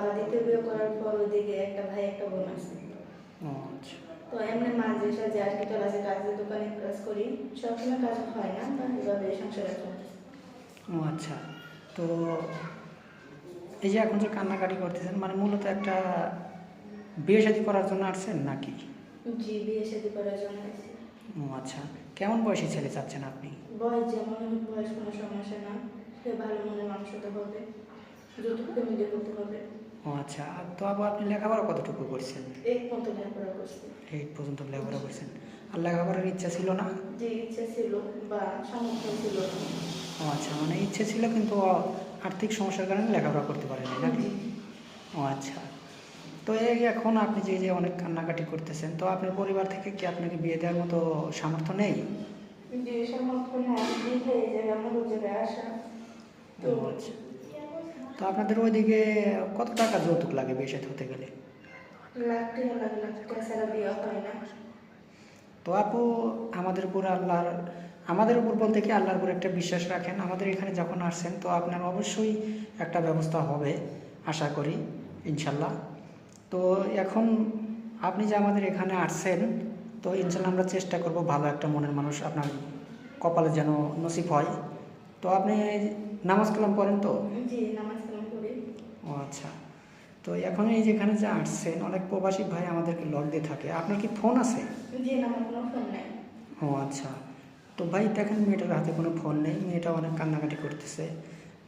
বাবা দ্বিতীয় বিয়ে করার পর ওইদিকে একটা ভাই একটা বোন আছে। আচ্ছা। তো এমনি মাঝে সাঝে আর কি চলে আছে কাজের দোকানে কাজ করি। সবসময় কাজ হয় না এভাবে সংসারে ও আচ্ছা। তো এই যে এখন যে কান্নাকাটি করতেছেন মানে মূলত একটা বিয়ে শাদী করার জন্য আসছেন নাকি? জি বিয়ে শাদি করার জন্য ও আচ্ছা। কেমন বয়সী ছেলে চাচ্ছেন আপনি? বয়স যেমন বয়স কোনো সমস্যা না। সে ভালো মনের মানুষ হতে হবে। যতটুকু মিলে করতে হবে। ও আচ্ছা তো আবার আপনি লেখাপড়া কতটুকু করছেন? লেখাপড়া করছি। এইট পর্যন্ত লেখাপড়া করছেন। আর লেখাপড়ার ইচ্ছা ছিল না? যে ইচ্ছা ছিল বা সামর্থ্য ছিল। ও আচ্ছা মানে ইচ্ছে ছিল কিন্তু আর্থিক সমস্যার কারণে লেখাপড়া করতে পারেনি নাকি? ও আচ্ছা। তো এই এখন আপনি যে যে অনেক কান্নাকাটি করতেছেন তো আপনার পরিবার থেকে কি আপনাকে বিয়ে দেওয়ার মতো সামর্থ্য নেই? যে সামর্থ্য না দিকে এই জায়গায় আমার ওই আসা। তো আচ্ছা। তো আপনাদের ওইদিকে কত টাকা যৌতুক লাগে বিয়ে সাথে হতে গেলে তো আপু আমাদের উপর আল্লাহর আমাদের উপর বলতে কি আল্লাহর উপর একটা বিশ্বাস রাখেন। আমাদের এখানে যখন আসছেন তো আপনার অবশ্যই একটা ব্যবস্থা হবে আশা করি ইনশাল্লাহ। তো এখন আপনি যে আমাদের এখানে আসছেন তো ইনশাল্লাহ আমরা চেষ্টা করব ভালো একটা মনের মানুষ আপনার কপালে যেন নসিব হয়। তো আপনি নামাজ কালাম পড়েন তো? জি নামাজ ও আচ্ছা। তো এখন এই যেখানে যে আসছেন অনেক প্রবাসী ভাই আমাদেরকে লগ দিয়ে থাকে। আপনার কি ফোন আছে? জি না আমার কোনো ফোন নাই। ও আচ্ছা। তো ভাই দেখেন মেয়েটার হাতে কোনো ফোন নেই। মেয়েটা অনেক কান্নাকাটি করতেছে।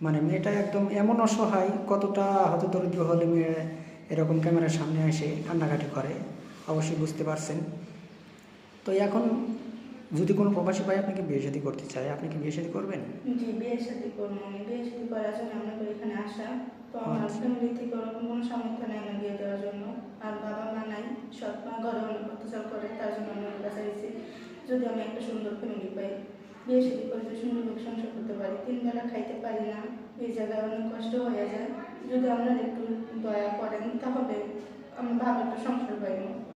মানে মেয়েটা একদম এমন অসহায় কতটা হত দরিদ্র হলে মেয়ে এরকম ক্যামেরার সামনে এসে কান্নাকাটি করে অবশ্যই বুঝতে পারছেন। তো এখন যদি কোনো প্রবাসী ভাই আপনাকে বিয়ে শাদী করতে চায় আপনি কি বিয়ে শাদী করবেন? জি বিয়ে শাদি করব। বিয়ে শাদি করার জন্য এখানে আসা। তো আমার। ফ্যামিলি থেকে ওরকম কোনো সামর্থ্য নেই না বিয়ে দেওয়ার জন্য। আর বাবা মা নাই, সৎ মা, ঘরে অনেক অত্যাচার করে, তার জন্য আমি ওর কাছে এসেছি যদি আমি একটা সুন্দর ফ্যামিলি পাই, বিয়ে শাদি করে যদি লোক সংসার করতে পারি, তিন বেলা খাইতে পারি না, এই জায়গায় অনেক কষ্ট হয়ে যায়। যদি আপনারা একটু দয়া করেন, তাহলে আমি ভালো একটা সংসার পাইব।